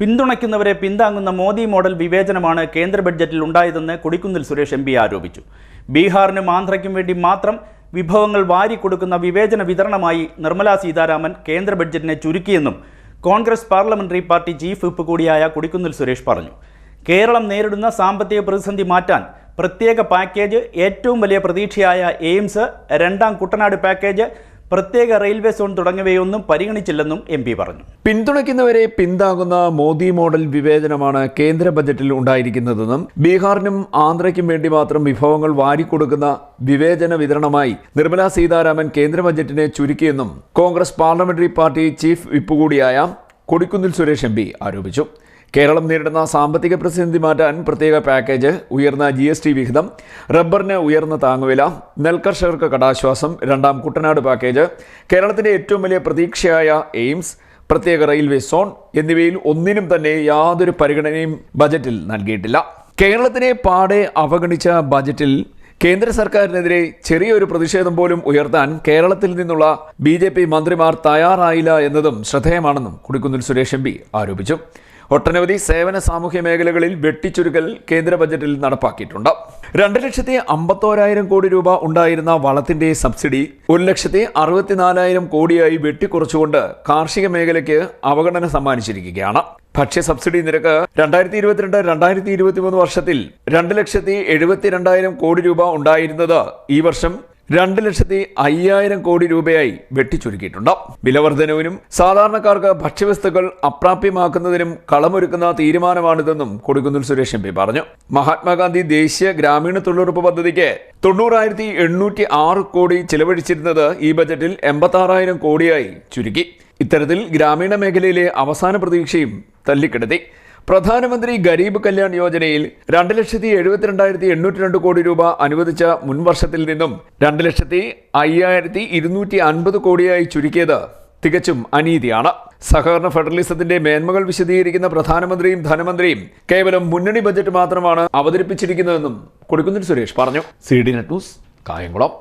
പിന്തുണയ്ക്കുന്നവരെ പിന്താങ്ങുന്ന Modi model വിവേചനമാണ് കേന്ദ്ര ബഡ്ജറ്റിൽ ഉണ്ടായതെന്ന് കൊടിക്കുന്നിൽ സുരേഷ് എം പി ആരോപിച്ചു. ബീഹാറിനും ആന്ധ്രയ്ക്കും വേണ്ടി മാത്രം വിഭവങ്ങൾ വാരിക്കൊടുക്കുന്ന വിവേചന വിതരണമായി നിർമ്മലാ സീതാരാമൻ കേന്ദ്ര ബഡ്ജറ്റിനെ ചുരുക്കിയെന്നും Congress parliamentary party chief whip കൂടിയായ കൊടിക്കുന്നിൽ സുരേഷ് പറഞ്ഞു. കേരളം നേരിടുന്ന സാമ്പത്തിക പ്രതിസന്ധി മാറ്റാൻ പ്രത്യേക പാക്കേജ് ഏറ്റവും വലിയ പ്രതീക്ഷയായ എയിംസ് രണ്ടാം കുട്ടനാട് പാക്കേജ് പ്രത്യേക റെയിൽവേ സോൺ തുടങ്ങിയവയൊന്നും പരിഗണിച്ചില്ലെന്നും എം പി പറഞ്ഞു. പിന്തുണയ്ക്കുന്നവരെ പിന്താകുന്ന മോദി മോഡൽ വിവേചനമാണ് കേന്ദ്ര ബജറ്റിൽ ഉണ്ടായിരിക്കുന്നതെന്നും ബീഹാറിനും ആന്ധ്രയ്ക്കും വേണ്ടി മാത്രം വിഭവങ്ങൾ വാരിക്കൊടുക്കുന്ന വിവേചന വിതരണമായി നിർമ്മലാ സീതാരാമൻ കേന്ദ്ര ബജറ്റിനെ ചുരുക്കിയെന്നും Congress parliamentary party chief whip കൂടിയായ കൊടിക്കുന്നിൽ സുരേഷ് എം ആരോപിച്ചു. കേരളം നേരിടുന്ന സാമ്പത്തിക പ്രതിസന്ധി മാറ്റാൻ പ്രത്യേക പാക്കേജ് ഉയർന്ന ജി എസ് ടി വിഹിതം റബ്ബറിന് ഉയർന്ന താങ്ങുവില നെൽകർഷകർക്ക് കടാശ്വാസം രണ്ടാം കുട്ടനാട് പാക്കേജ് കേരളത്തിന്റെ ഏറ്റവും വലിയ പ്രതീക്ഷയായ എയിംസ് പ്രത്യേക റെയിൽവേ സോൺ എന്നിവയിൽ ഒന്നിനും തന്നെ യാതൊരു പരിഗണനയും ബജറ്റിൽ നൽകിയിട്ടില്ല. കേരളത്തിനെ പാടെ അവഗണിച്ച ബജറ്റിൽ കേന്ദ്ര സർക്കാരിനെതിരെ ചെറിയൊരു പ്രതിഷേധം പോലും ഉയർത്താൻ കേരളത്തിൽ നിന്നുള്ള ബി മന്ത്രിമാർ തയ്യാറായില്ല എന്നതും ശ്രദ്ധേയമാണെന്നും കുടിക്കുന്നിൽ സുരേഷ് എം ആരോപിച്ചു. ഒട്ടനവധി സേവന സാമൂഹ്യ മേഖലകളിൽ വെട്ടിച്ചുരുക്കൽ കേന്ദ്ര ബജറ്റിൽ നടപ്പാക്കിയിട്ടുണ്ട്. രണ്ട് ലക്ഷത്തി അമ്പത്തോരായിരം കോടി രൂപ ഉണ്ടായിരുന്ന വളത്തിന്റെ സബ്സിഡി ഒരു ലക്ഷത്തി അറുപത്തിനാലായിരം കോടിയായി വെട്ടിക്കുറച്ചുകൊണ്ട് കാർഷിക മേഖലയ്ക്ക് അവഗണന സമ്മാനിച്ചിരിക്കുകയാണ്. ഭക്ഷ്യ സബ്സിഡി നിരക്ക് രണ്ടായിരത്തി ഇരുപത്തിരണ്ട് രണ്ടായിരത്തി ഇരുപത്തി മൂന്ന് വർഷത്തിൽ രണ്ട് ലക്ഷത്തി എഴുപത്തിരണ്ടായിരം കോടി രൂപ ഉണ്ടായിരുന്നത് ഈ വർഷം രണ്ട് ലക്ഷത്തി അയ്യായിരം കോടി രൂപയായി വെട്ടിച്ചുരുക്കിയിട്ടുണ്ട്. വിലവർധനവിനും സാധാരണക്കാർക്ക് ഭക്ഷ്യവസ്തുക്കൾ അപ്രാപ്യമാക്കുന്നതിനും കളമൊരുക്കുന്ന തീരുമാനമാണിതെന്നും കൊടിക്കുന്നിൽ സുരേഷ് എം പി പറഞ്ഞു. മഹാത്മാഗാന്ധി ദേശീയ ഗ്രാമീണ തൊഴിലുറപ്പ് പദ്ധതിക്ക് തൊണ്ണൂറായിരത്തി എണ്ണൂറ്റി ആറ് കോടി ചിലവഴിച്ചിരുന്നത് ഈ ബജറ്റിൽ എൺപത്താറായിരം കോടിയായി ചുരുക്കി. ഇത്തരത്തിൽ ഗ്രാമീണ മേഖലയിലെ അവസാന പ്രതീക്ഷയും തല്ലിക്കെടുത്തി. പ്രധാനമന്ത്രി ഗരീബ് കല്യാൺ യോജനയിൽ രണ്ട് ലക്ഷത്തി എഴുപത്തിരണ്ടായിരത്തി എണ്ണൂറ്റി രണ്ട് കോടി രൂപ അനുവദിച്ച മുൻ വർഷത്തിൽ നിന്നും രണ്ട് ലക്ഷത്തി അയ്യായിരത്തി ഇരുന്നൂറ്റി അൻപത് കോടിയായി ചുരുക്കിയത് തികച്ചും അനീതിയാണ്. സഹകരണ ഫെഡറലിസത്തിന്റെ മേന്മകൾ വിശദീകരിക്കുന്ന പ്രധാനമന്ത്രിയും ധനമന്ത്രിയും കേവലം മുന്നണി ബജറ്റ് മാത്രമാണ് അവതരിപ്പിച്ചിരിക്കുന്നതെന്നും കൊടിക്കുന്നിൽ സുരേഷ് പറഞ്ഞു. C D net news Kayamkulam.